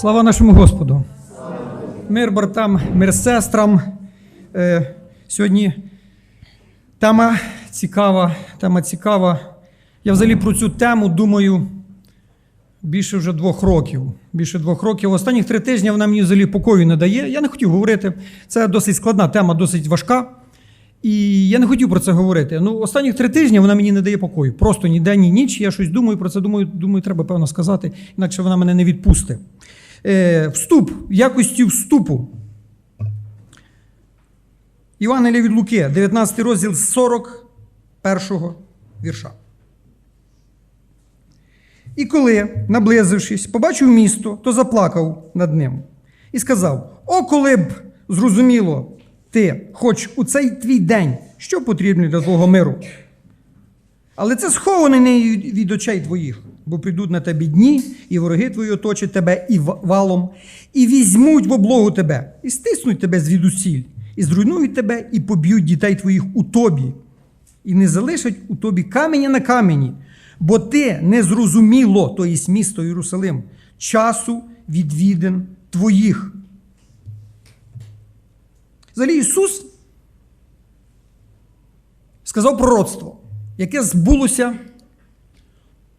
Слава нашому Господу! Мир братам, мир сестрам. Е, сьогодні тема цікава, тема цікава. Я взагалі про цю тему думаю більше вже двох років. Більше двох років. Останніх три тижні вона мені взагалі покою не дає. Я не хотів говорити. Це досить складна тема, досить важка. І я не хотів про це говорити. Ну, останніх три тижні вона мені не дає покою. Просто ні день, ні ніч. Я щось думаю про це. Думаю, думаю, треба певно сказати, інакше вона мене не відпустить. Е, вступ якості вступу. Івангелія від Луки, 19 розділ 41 вірша. І коли, наблизившись, побачив місто, то заплакав над ним і сказав: О, коли б зрозуміло ти, хоч у цей твій день, що потрібно для твого миру. Але це сховане не від очей твоїх, бо прийдуть на тебе дні, і вороги твої оточать тебе і валом, і візьмуть в облогу тебе, і стиснуть тебе звідусіль, і зруйнують тебе, і поб'ють дітей твоїх у тобі, і не залишать у тобі каменя на камені, бо ти не зрозуміло, то є місто Єрусалим, часу відвідин твоїх. Взагалі Ісус сказав пророцтво, яке збулося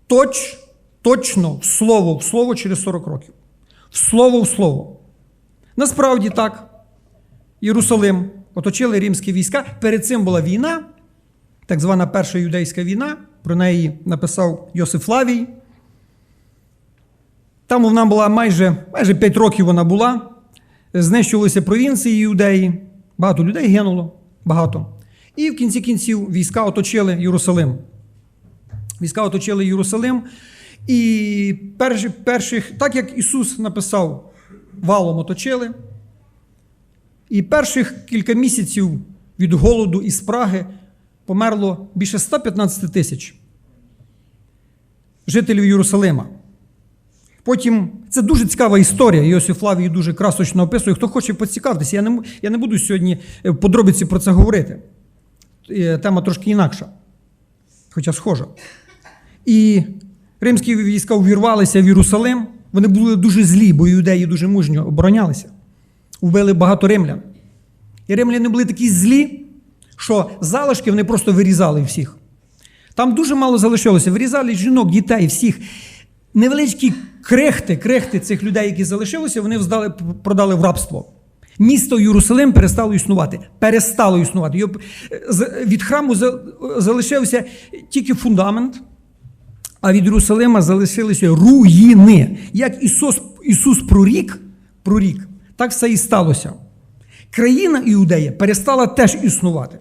точ, точно в слово в слово через 40 років. В слово в слово. Насправді так, Єрусалим оточили римські війська. Перед цим була війна, так звана Перша юдейська війна. Про неї написав Йосиф Флавій. Там вона була майже, майже 5 років вона була. Знищувалися провінції юдеї, багато людей гинуло, багато. І в кінці кінців війська оточили Єрусалим. Війська оточили Єрусалим. І перші, перших, так як Ісус написав, валом оточили. І перших кілька місяців від голоду і спраги померло більше 115 тисяч жителів Єрусалима. Потім це дуже цікава історія. Йосиф Флавій дуже красочно описує. Хто хоче поцікавитися, я не, я не буду сьогодні е, в подробиці про це говорити. Е, Тема трошки інакша, хоча схожа. І римські війська увірвалися в Єрусалим. Вони були дуже злі, бо юдеї дуже мужньо оборонялися. Вбили багато римлян. І римляни були такі злі, що залишки вони просто вирізали всіх. Там дуже мало залишилося. Вирізали жінок, дітей, всіх. Невеличкі крехти, крехти цих людей, які залишилися, вони вздали, продали в рабство. Місто Єрусалим перестало існувати. Перестало існувати. Е, від храму залишився тільки фундамент, а від Єрусалима залишилися руїни. Як Ісус, Ісус прорік, прорік, так все і сталося. Країна Іудея перестала теж існувати.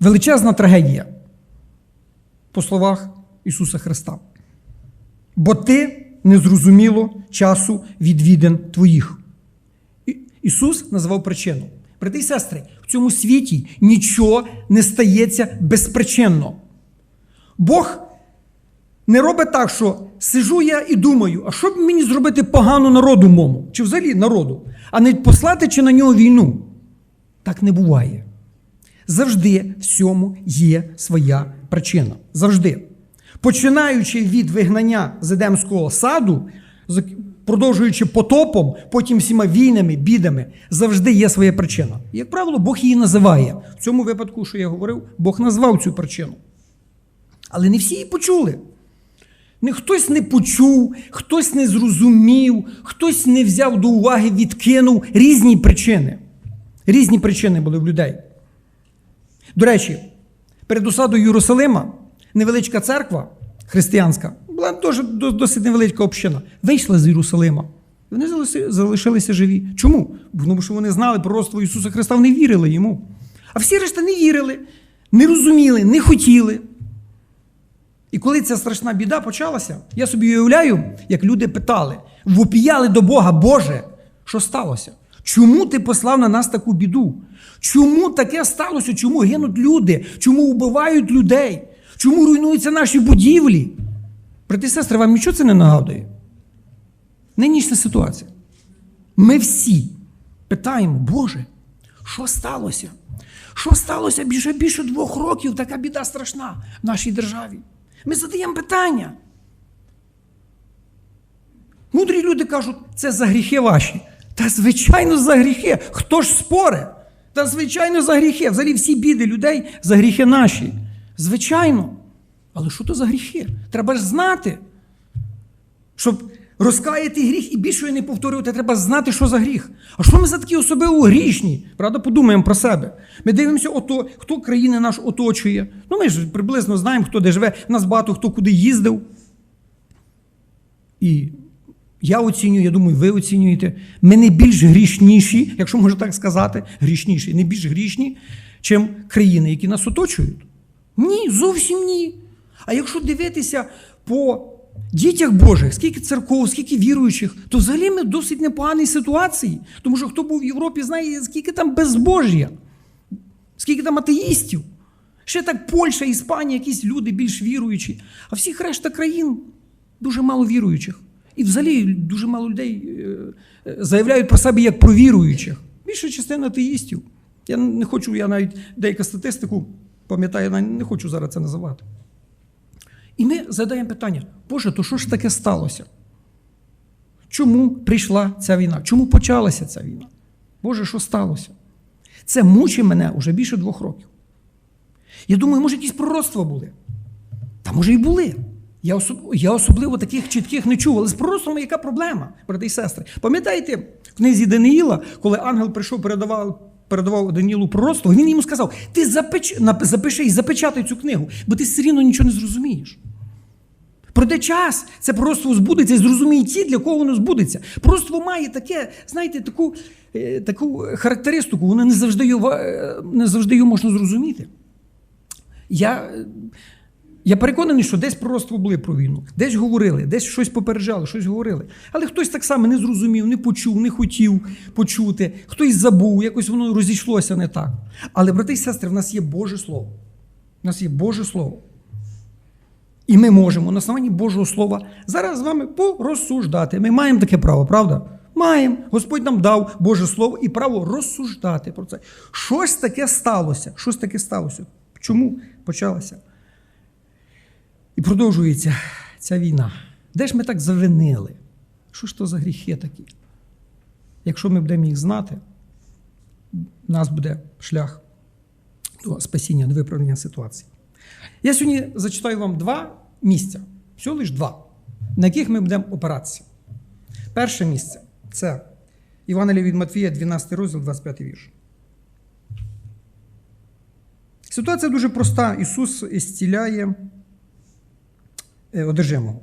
Величезна трагедія, по словах Ісуса Христа. Бо ти не зрозуміло часу відвідин твоїх. Ісус назвав причину. Брати і сестри, в цьому світі нічого не стається безпричинно. Бог не робить так, що сижу я і думаю, а що б мені зробити погано народу мому, чи взагалі народу, а не послати чи на нього війну. Так не буває. Завжди всьому є своя причина. Завжди. Починаючи від вигнання з Едемського саду, продовжуючи потопом, потім всіма війнами, бідами, завжди є своя причина. Як правило, Бог її називає. В цьому випадку, що я говорив, Бог назвав цю причину. Але не всі її почули. Хтось не почув, хтось не зрозумів, хтось не взяв до уваги, відкинув різні причини. Різні причини були в людей. До речі, перед осадою Єрусалима невеличка церква християнська, була дуже, досить невеличка община, вийшла з Єрусалима. Вони залишилися живі. Чому? Тому що вони знали пророцтво Ісуса Христа, вони вірили йому. А всі решта не вірили, не розуміли, не хотіли. І коли ця страшна біда почалася, я собі уявляю, як люди питали, вопіяли до Бога, Боже, що сталося? Чому ти послав на нас таку біду? Чому таке сталося? Чому гинуть люди? Чому вбивають людей? Чому руйнуються наші будівлі? Брати і сестри, вам нічого це не нагадує? Нинішня ситуація. Ми всі питаємо, Боже, що сталося? Що сталося більше більше двох років? Така біда страшна в нашій державі. Ми задаємо питання. Мудрі люди кажуть, це за гріхи ваші. Та звичайно за гріхи. Хто ж споре? Та звичайно за гріхи. Взагалі всі біди людей за гріхи наші. Звичайно. Але що то за гріхи? Треба ж знати. Щоб розкаяти гріх і більше не повторювати, треба знати, що за гріх. А що ми за такі особливо грішні? Правда, подумаємо про себе. Ми дивимося, ото, хто країни наш оточує. Ну, ми ж приблизно знаємо, хто де живе. Нас багато хто куди їздив. І я оцінюю, я думаю, ви оцінюєте. Ми не більш грішніші, якщо можна так сказати, грішніші, не більш грішні, чим країни, які нас оточують. Ні, зовсім ні. А якщо дивитися по дітях Божих, скільки церков, скільки віруючих, то взагалі ми в досить непоганій ситуації. Тому що хто був в Європі, знає, скільки там безбожжя, скільки там атеїстів. Ще так Польща, Іспанія, якісь люди більш віруючі. А всіх решта країн дуже мало віруючих. І взагалі дуже мало людей е, е, заявляють про себе як про віруючих. Більша частина атеїстів. Я не хочу, я навіть деяку статистику пам'ятаю, я не хочу зараз це називати. І ми задаємо питання: Боже, то що ж таке сталося? Чому прийшла ця війна? Чому почалася ця війна? Боже, що сталося? Це мучить мене вже більше двох років. Я думаю, може, якісь пророцтва були. Та може і були. Я, особ... я особливо таких чітких не чув. Але з пророцтвами яка проблема, брати і сестри? Пам'ятаєте, в книзі Даниїла, коли ангел прийшов, передавав, передавав Даніїлу пророцтво, він йому сказав: ти запеч... запиши і запечатай цю книгу, бо ти все рівно нічого не зрозумієш. Пройде час, це пророцтво збудеться і зрозуміє ті, для кого воно збудеться. Пророцтво має таке, знаєте, таку, е, таку характеристику, воно не завжди його, е, не завжди його можна зрозуміти. Я, я переконаний, що десь пророцтво були про війну, десь говорили, десь щось попереджали, щось говорили. Але хтось так само не зрозумів, не почув, не хотів почути, хтось забув, якось воно розійшлося не так. Але, брати і сестри, в нас є Боже Слово. У нас є Боже Слово. І ми можемо на основанні Божого Слова зараз з вами порозсуждати. Ми маємо таке право, правда? Маємо. Господь нам дав Боже Слово і право розсуждати про це. Щось таке сталося. Щось таке сталося. Чому почалося? І продовжується ця війна. Де ж ми так завинили? Що ж то за гріхи такі? Якщо ми будемо їх знати, у нас буде шлях до спасіння, до виправлення ситуації. Я сьогодні зачитаю вам два місця, всього лише два, на яких ми будемо опиратися. Перше місце це Івангелія від Матвія, 12 розділ, 25 вірш. Ситуація дуже проста. Ісус зціляє е, одержимого.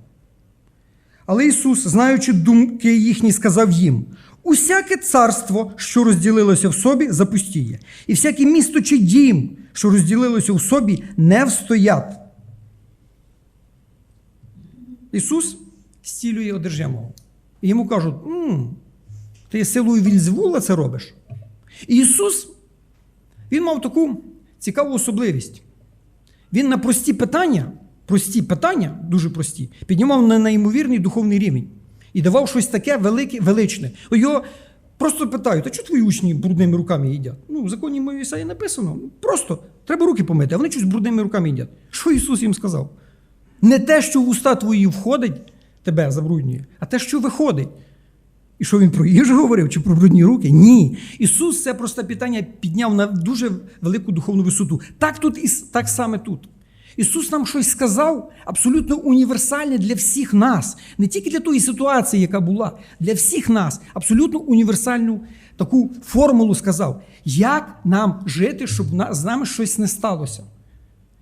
Але Ісус, знаючи думки їхні, сказав їм: усяке царство, що розділилося в собі, запустіє, і всяке місто чи дім, що розділилося в собі, не встоять. Ісус зцілює одержимого. І йому кажуть: «М, ти силою Вільзвула це робиш. І Ісус, Він мав таку цікаву особливість. Він на прості питання, прості питання, дуже прості, піднімав на неймовірний духовний рівень і давав щось таке велике, величне. Його просто питають, а чого твої учні брудними руками їдять? Ну, в законі Моїсея написано. Просто треба руки помити, а вони щось брудними руками їдять. Що Ісус їм сказав? Не те, що в уста твої входить, тебе забруднює, а те, що виходить. І що він про їжу говорив чи про брудні руки? Ні. Ісус це просте питання підняв на дуже велику духовну висоту. Так тут і так саме тут. Ісус нам щось сказав абсолютно універсальне для всіх нас, не тільки для тої ситуації, яка була, для всіх нас, абсолютно універсальну таку формулу сказав, як нам жити, щоб з нами щось не сталося.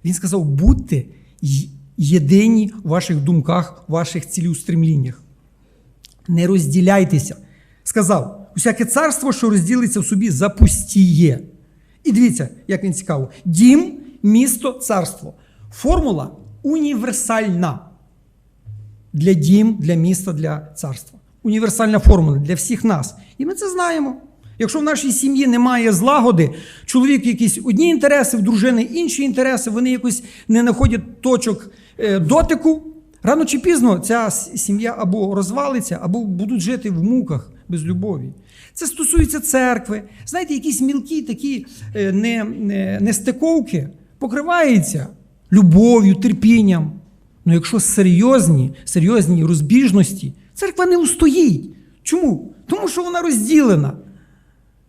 Він сказав: будьте єдині в ваших думках, в ваших цілеустремліннях. Не розділяйтеся. Сказав: усяке царство, що розділиться в собі, запустіє. І дивіться, як він цікаво: дім, місто, царство. Формула універсальна для дім, для міста, для царства. Універсальна формула для всіх нас. І ми це знаємо. Якщо в нашій сім'ї немає злагоди, чоловік якісь одні інтереси, в дружини інші інтереси, вони якось не знаходять точок е, дотику. Рано чи пізно ця сім'я або розвалиться, або будуть жити в муках без любові. Це стосується церкви. Знаєте, якісь мілкі такі е, не, не, покриваються любов'ю, терпінням. Ну, якщо серйозні, серйозні розбіжності, Церква не устоїть. Чому? Тому що вона розділена.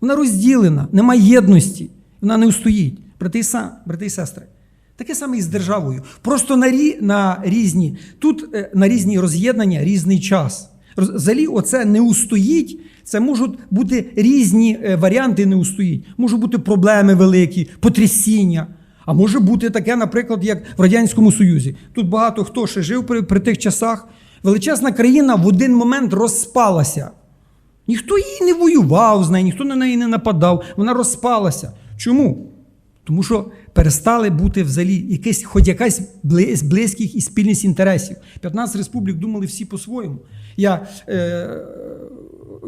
Вона розділена, нема єдності, вона не устоїть. Брати і, сестри. Таке саме і з державою. Просто на, рі, на різні, тут е, на різні роз'єднання різний час. Взагалі, оце не устоїть. Це можуть бути різні е, варіанти не устоїть. Можуть бути проблеми великі, потрясіння. А може бути таке, наприклад, як в Радянському Союзі. Тут багато хто ще жив при, при тих часах. Величезна країна в один момент розпалася. Ніхто її не воював з нею, ніхто на неї не нападав. Вона розпалася. Чому? Тому що перестали бути взагалі якась, хоч якась бли- близьких і спільність інтересів. 15 республік думали всі по-своєму. Я е,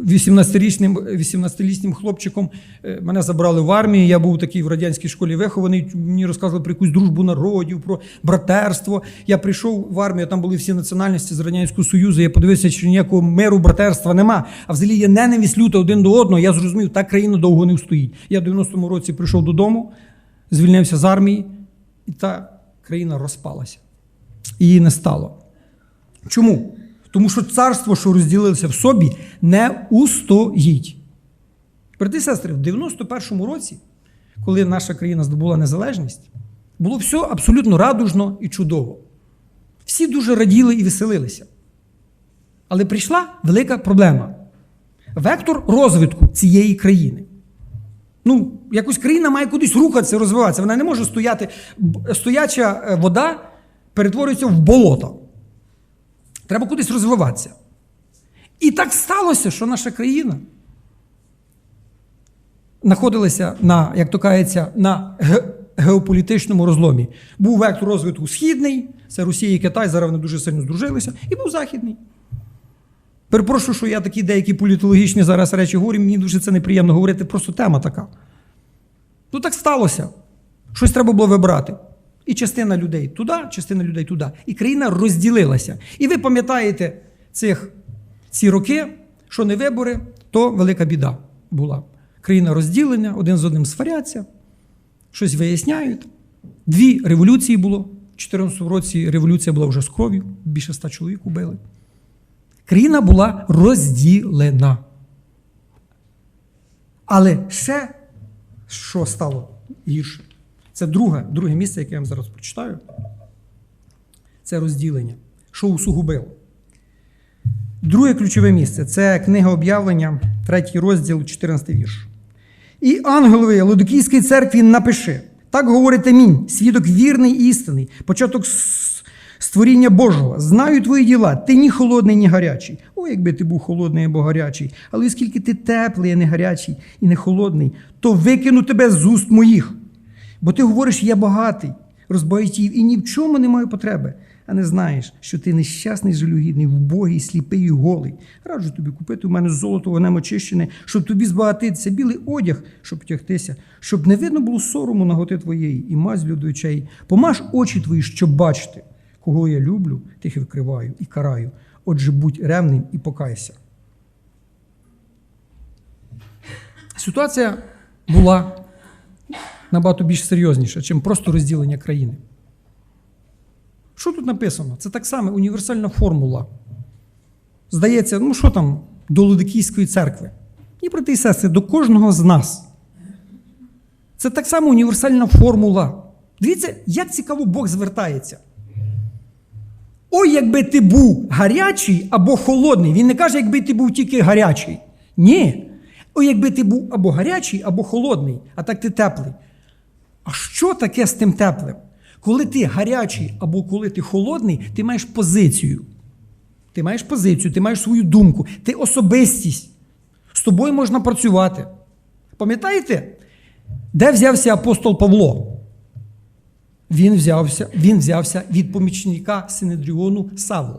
18-річним, 18-літнім хлопчиком е, мене забрали в армію. Я був такий в радянській школі вихований. Мені розказували про якусь дружбу народів, про братерство. Я прийшов в армію, там були всі національності з Радянського Союзу. Я подивився, що ніякого миру, братерства нема. А взагалі є ненависть люта один до одного. Я зрозумів, та країна довго не встоїть. Я в 90-му році прийшов додому, звільнився з армії, і та країна розпалася. Її не стало. Чому? Тому що царство, що розділилося в собі, не устоїть. Брати і сестри, в 91-му році, коли наша країна здобула незалежність, було все абсолютно радужно і чудово. Всі дуже раділи і веселилися. Але прийшла велика проблема. Вектор розвитку цієї країни. Ну, якось країна має кудись рухатися, розвиватися. Вона не може стояти. Стояча е, вода перетворюється в болото. Треба кудись розвиватися. І так сталося, що наша країна знаходилася на, як то кажеться, на геополітичному розломі. Був вектор розвитку східний, це Росія і Китай, зараз вони дуже сильно здружилися, і був західний. Перепрошую, що я такі деякі політологічні зараз речі говорю, мені дуже це неприємно говорити, просто тема така. Ну так сталося. Щось треба було вибрати. І частина людей туди, частина людей туди. І країна розділилася. І ви пам'ятаєте цих, ці роки, що не вибори, то велика біда була. Країна розділення, один з одним сваряться, щось виясняють. Дві революції було. У 2014 році революція була вже з кров'ю, більше ста чоловік убили. Країна була розділена. Але ще що стало гірше? Це друге, друге місце, яке я вам зараз прочитаю. Це розділення. Що усугубило? Друге ключове місце це книга об'явлення, третій розділ, 14 вірш. І ангелові Лодокійській церкві напиши: так говорить Амінь, свідок вірний і істинний, початок створіння Божого. Знаю твої діла, ти ні холодний, ні гарячий. О, якби ти був холодний або гарячий, але оскільки ти теплий, а не гарячий і не холодний, то викину тебе з уст моїх. Бо ти говориш, я багатий, розбагатів і ні в чому не маю потреби. А не знаєш, що ти нещасний, жалюгідний, вбогий, сліпий і голий. Раджу тобі купити у мене золото вогнем очищене, щоб тобі збагатитися, білий одяг, щоб тягтися, щоб не видно було сорому наготи твоєї, і мазлю до очей. Помаж очі твої, щоб бачити, кого я люблю, тих і викриваю і караю. Отже, будь ревним і покайся. Ситуація була набагато більш серйозніша, чим просто розділення країни. Що тут написано? Це так само універсальна формула. Здається, ну що там до Лодикійської церкви? Ні, брати і сестри, до кожного з нас. Це так само універсальна формула. Дивіться, як цікаво Бог звертається. Ой, якби ти був гарячий або холодний. Він не каже, якби ти був тільки гарячий. Ні. Ой, якби ти був або гарячий, або холодний, а так ти теплий. А що таке з тим теплим? Коли ти гарячий або коли ти холодний, ти маєш позицію. Ти маєш позицію, ти маєш свою думку, ти особистість. З тобою можна працювати. Пам'ятаєте, де взявся апостол Павло? Він взявся, він взявся від помічника Синедріону Савла.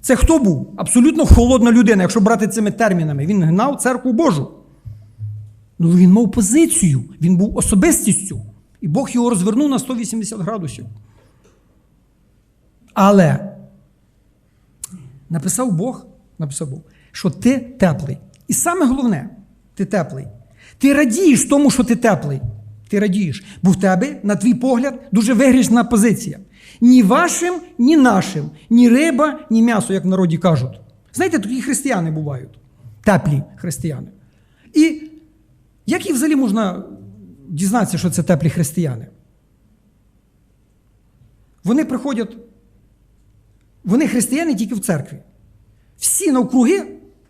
Це хто був? Абсолютно холодна людина, якщо брати цими термінами. Він гнав церкву Божу. Ну він мав позицію, він був особистістю. І Бог його розвернув на 180 градусів. Але написав Бог, написав Бог, що ти теплий. І саме головне, ти теплий. Ти радієш тому, що ти теплий. Ти радієш, бо в тебе, на твій погляд, дуже виграшна позиція. Ні вашим, ні нашим, ні риба, ні м'ясо, як в народі кажуть. Знаєте, такі християни бувають, теплі християни. І як їх взагалі можна дізнатися, що це теплі християни? Вони приходять, вони християни тільки в церкві. Всі навкруги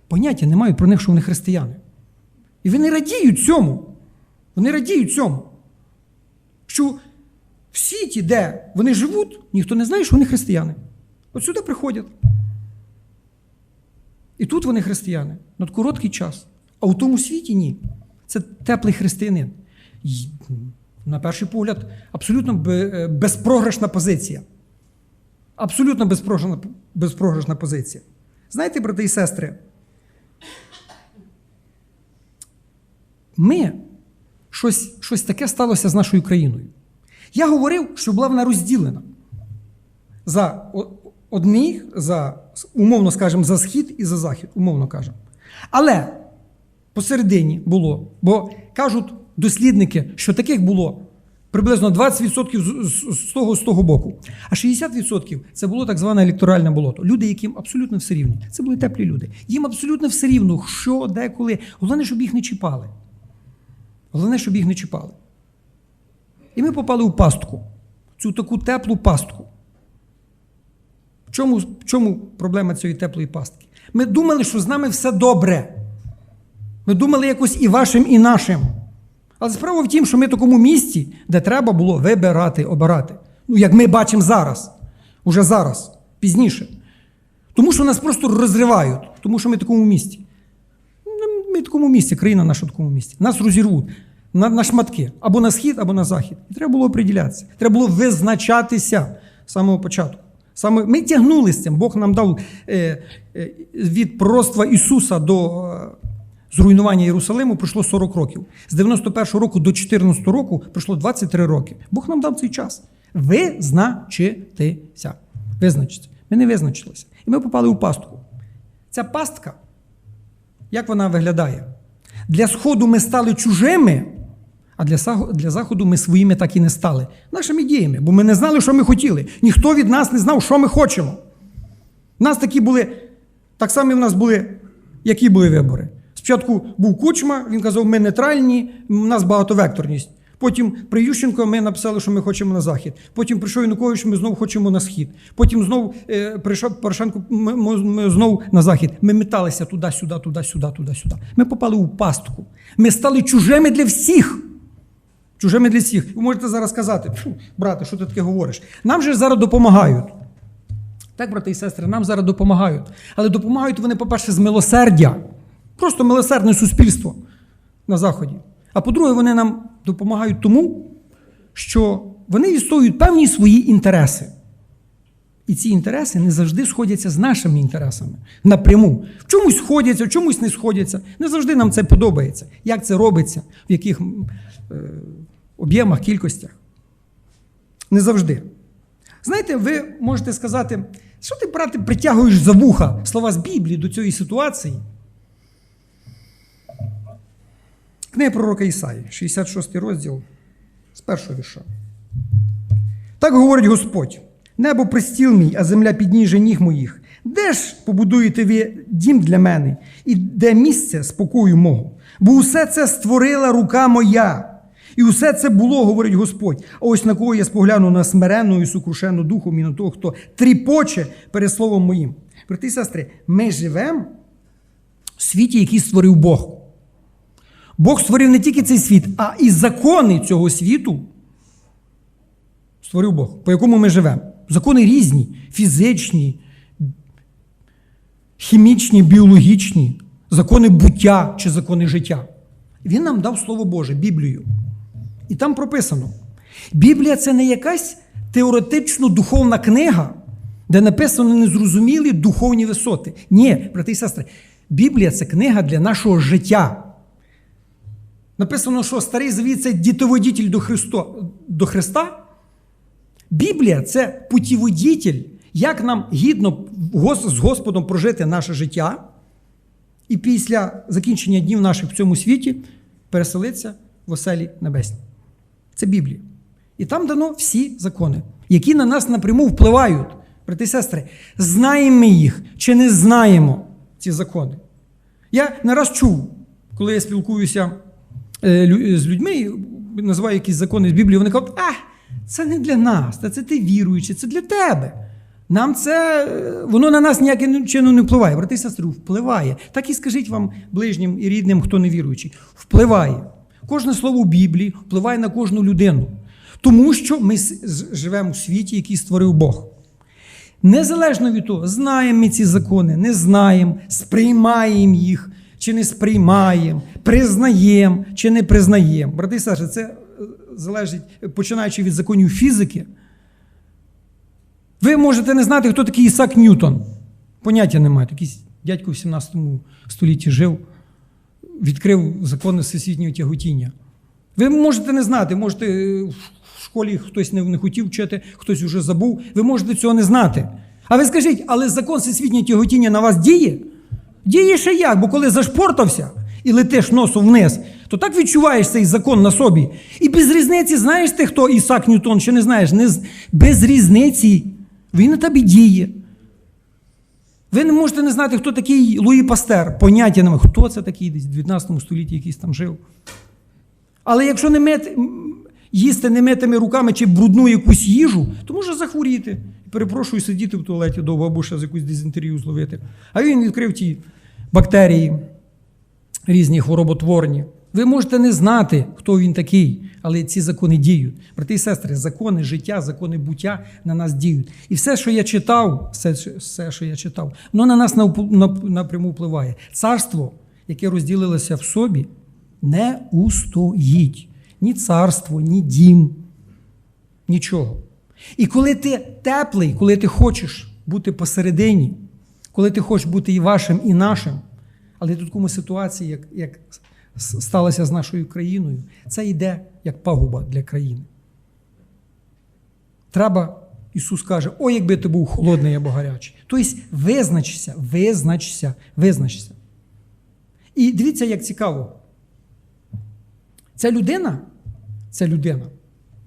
поняття не мають про них, що вони християни. І вони радіють цьому. Вони радіють цьому. Що в світі, де вони живуть, ніхто не знає, що вони християни. От сюди приходять. І тут вони християни на короткий час. А у тому світі ні. Це теплий християнин. На перший погляд, абсолютно е, безпрограшна позиція. Абсолютно безпрограшна, безпрограшна позиція. Знаєте, брати і сестри, ми щось, щось таке сталося з нашою країною. Я говорив, що була вона розділена за одних, за, умовно скажемо, за схід і за захід, умовно кажемо. Але посередині було, бо кажуть дослідники, що таких було приблизно 20% з, того з того боку. А 60% це було так зване електоральне болото. Люди, яким абсолютно все рівні. Це були теплі люди. Їм абсолютно все рівно, що, де, коли. Головне, щоб їх не чіпали. Головне, щоб їх не чіпали. І ми попали у пастку, цю таку теплу пастку. В чому, в чому проблема цієї теплої пастки? Ми думали, що з нами все добре. Ми думали якось і вашим, і нашим. Але справа в тім, що ми в такому місці, де треба було вибирати, обирати. Ну, як ми бачимо зараз, уже зараз, пізніше. Тому що нас просто розривають, тому що ми в такому місці. Ну, Ми в такому місці, країна наша в такому місці. Нас розірвуть на, на шматки або на схід, або на захід. І треба було оприділятися. Треба було визначатися з самого початку. Саме ми тягнули з цим. Бог нам дав е, е, від пророцтва Ісуса до зруйнування Єрусалиму пройшло 40 років. З 91-го року до 14 року пройшло 23 роки. Бог нам дав цей час. Визначитися. Визначитися. Ми не визначилися. І ми попали у пастку. Ця пастка як вона виглядає? Для сходу ми стали чужими, а для, для заходу ми своїми так і не стали. Нашими діями, бо ми не знали, що ми хотіли. Ніхто від нас не знав, що ми хочемо. У нас такі були, так само в нас були, які були вибори. Спочатку був Кучма, він казав, ми нейтральні, у нас багатовекторність. Потім при Ющенко ми написали, що ми хочемо на захід. Потім прийшов Янукович, ми знову хочемо на схід. Потім знову е, прийшов Порошенко, ми, ми, ми знову на захід. Ми металися туди-сюди, туди-сюди, туди-сюди. Ми попали у пастку. Ми стали чужими для всіх. Чужими для всіх. Ви можете зараз сказати, брате, що ти таке говориш? Нам же зараз допомагають. Так, брати і сестри, нам зараз допомагають. Але допомагають вони, по-перше, з милосердя. Просто милосердне суспільство на Заході. А по-друге, вони нам допомагають тому, що вони відстоюють певні свої інтереси. І ці інтереси не завжди сходяться з нашими інтересами напряму. В чомусь сходяться, в чомусь не сходяться. Не завжди нам це подобається. Як це робиться, в яких е, об'ємах, кількостях. Не завжди. Знаєте, ви можете сказати, що ти, брате, притягуєш за вуха слова з Біблії до цієї ситуації? Книга пророка Ісаї, 66 розділ з першого вірша. Так говорить Господь: небо пристіл мій, а земля підніже ніг моїх. Де ж побудуєте ви дім для мене, і де місце спокою мого? Бо усе це створила рука моя. І усе це було, говорить Господь. А ось на кого я спогляну на смиренну і сукрушену духом і на того, хто тріпоче перед словом моїм. Брати і сестри, ми живемо в світі, який створив Бог. Бог створив не тільки цей світ, а і закони цього світу створив Бог, по якому ми живемо. Закони різні, фізичні, хімічні, біологічні, закони буття чи закони життя. Він нам дав Слово Боже, Біблію. І там прописано: Біблія це не якась теоретично духовна книга, де написано незрозумілі духовні висоти. Ні, брати і сестри, Біблія це книга для нашого життя. Написано, що старий завіт це дітоводітель до, Христо, до Христа. Біблія це путіводітель, як нам гідно з Господом прожити наше життя, і після закінчення днів наших в цьому світі переселитися в оселі небесні. Це Біблія. І там дано всі закони, які на нас напряму впливають. Брати і сестри, знаємо ми їх чи не знаємо. ці закони. Я не раз чув, коли я спілкуюся з людьми, називаю якісь закони з Біблії, вони кажуть, а, це не для нас, та це ти віруючий, це для тебе. Нам це, е, воно на нас ніяким чином не впливає. Брати і сестри, впливає. Так і скажіть вам ближнім і рідним, хто не віруючий. Впливає. Кожне слово в Біблії впливає на кожну людину. Тому що ми живемо у світі, який створив Бог. Незалежно від того, знаємо ми ці закони, не знаємо, сприймаємо їх чи не сприймаємо, признаємо чи не признаємо. Брати і сестри, це е, залежить, починаючи від законів фізики. Ви можете не знати, хто такий Ісак Ньютон. Поняття немає. Якийсь дядько в 17 столітті жив, відкрив закони всесвітнього тяготіння. Ви можете не знати, можете е, в школі хтось не хотів вчити, хтось вже забув. Ви можете цього не знати. А ви скажіть, але закон всесвітнього тяготіння на вас діє? Діє ще як, бо коли зашпортався і летиш носом вниз, то так відчуваєш цей закон на собі. І без різниці, знаєш ти, хто Ісак Ньютон, чи не знаєш, не, без різниці він на тобі діє. Ви не можете не знати, хто такий Луї Пастер. Поняття немає, хто це такий десь в 19 столітті якийсь там жив. Але якщо не мити, м, їсти немитими руками чи брудну якусь їжу, то може захворіти. Перепрошую, сидіти в туалеті довго або ще з якусь дизентерію зловити. А він відкрив ті бактерії різні хвороботворні. Ви можете не знати, хто він такий, але ці закони діють. Брати і сестри, закони життя, закони буття на нас діють. І все, що я читав, все, все що я читав, воно на нас напряму впливає. Царство, яке розділилося в собі, не устоїть. Ні царство, ні дім, нічого. І коли ти теплий, коли ти хочеш бути посередині, коли ти хочеш бути і вашим, і нашим, але в такому ситуації, як, як сталося з нашою країною, це йде як пагуба для країни. Треба, Ісус каже, ой, якби ти був холодний або гарячий. Тобто визначся, визначся, визначся. І дивіться, як цікаво. Ця людина, ця людина,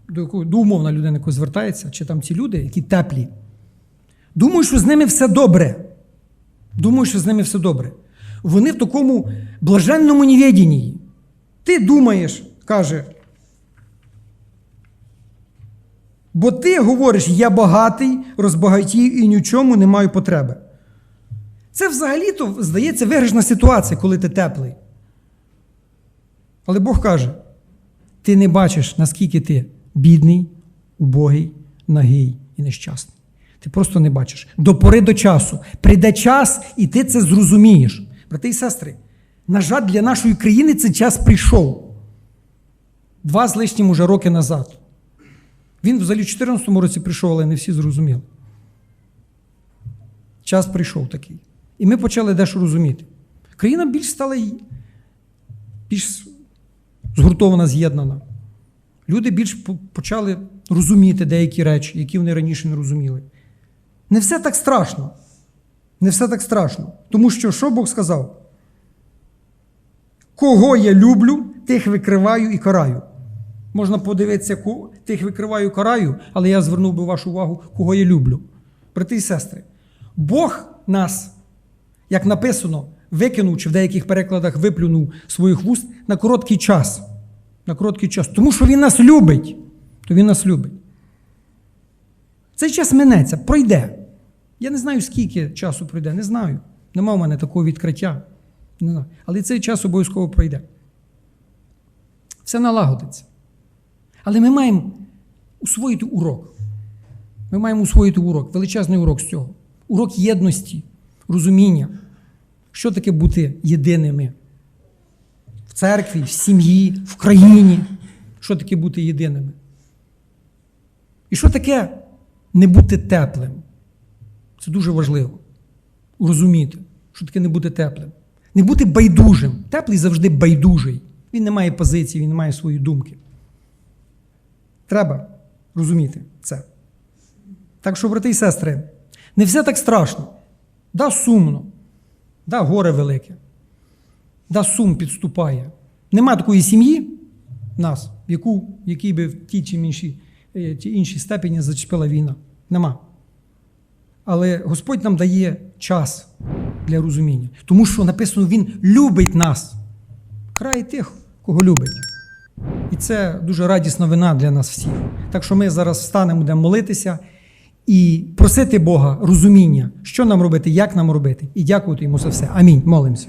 до якої до умовна людина, яка звертається, чи там ці люди, які теплі, думаю, що з ними все добре. Думаю, що з ними все добре. Вони в такому блаженному невідінні. Ти думаєш, каже. Бо ти говориш, я багатий, розбагатів і ні в чому не маю потреби. Це взагалі-то, здається, виграшна ситуація, коли ти теплий. Але Бог каже: ти не бачиш, наскільки ти бідний, убогий, нагий і нещасний. Ти просто не бачиш. До пори до часу. Прийде час, і ти це зрозумієш. Брати і сестри, на жаль, для нашої країни цей час прийшов. Два з лишнім уже роки назад. Він взагалі в 2014 році прийшов, але не всі зрозуміли. Час прийшов такий. І ми почали дещо розуміти. Країна більш стала більш згуртована, з'єднана. Люди більш почали розуміти деякі речі, які вони раніше не розуміли. Не все так страшно. Не все так страшно. Тому що що Бог сказав? Кого я люблю, тих викриваю і караю. Можна подивитися, тих викриваю і караю, але я звернув би вашу увагу, кого я люблю. Брати і сестри, Бог нас, як написано, викинув чи в деяких перекладах виплюнув своїх вуст на короткий час. На короткий час. Тому що Він нас любить. То Він нас любить. Цей час минеться, пройде. Я не знаю, скільки часу пройде, не знаю. Нема в мене такого відкриття. Не знаю. Але цей час обов'язково пройде. Все налагодиться. Але ми маємо усвоїти урок. Ми маємо усвоїти урок, величезний урок з цього. Урок єдності, розуміння. Що таке бути єдиними? В церкві, в сім'ї, в країні. Що таке бути єдиними? І що таке не бути теплим? Це дуже важливо. Розуміти, що таке не бути теплим. Не бути байдужим. Теплий завжди байдужий. Він не має позиції, він не має своєї думки. Треба розуміти це. Так що, брати і сестри, не все так страшно. Да, сумно, да, горе велике, да, сум підступає. Нема такої сім'ї нас, в якій би в тій чи іншій, е, ті іншій степені зачепила війна. Нема. Але Господь нам дає час для розуміння. Тому що написано, Він любить нас. Край тих, кого любить. І це дуже радісна вина для нас всіх. Так що ми зараз встанемо, будемо молитися і просити Бога розуміння, що нам робити, як нам робити, і дякувати йому за все. Амінь. Молимося.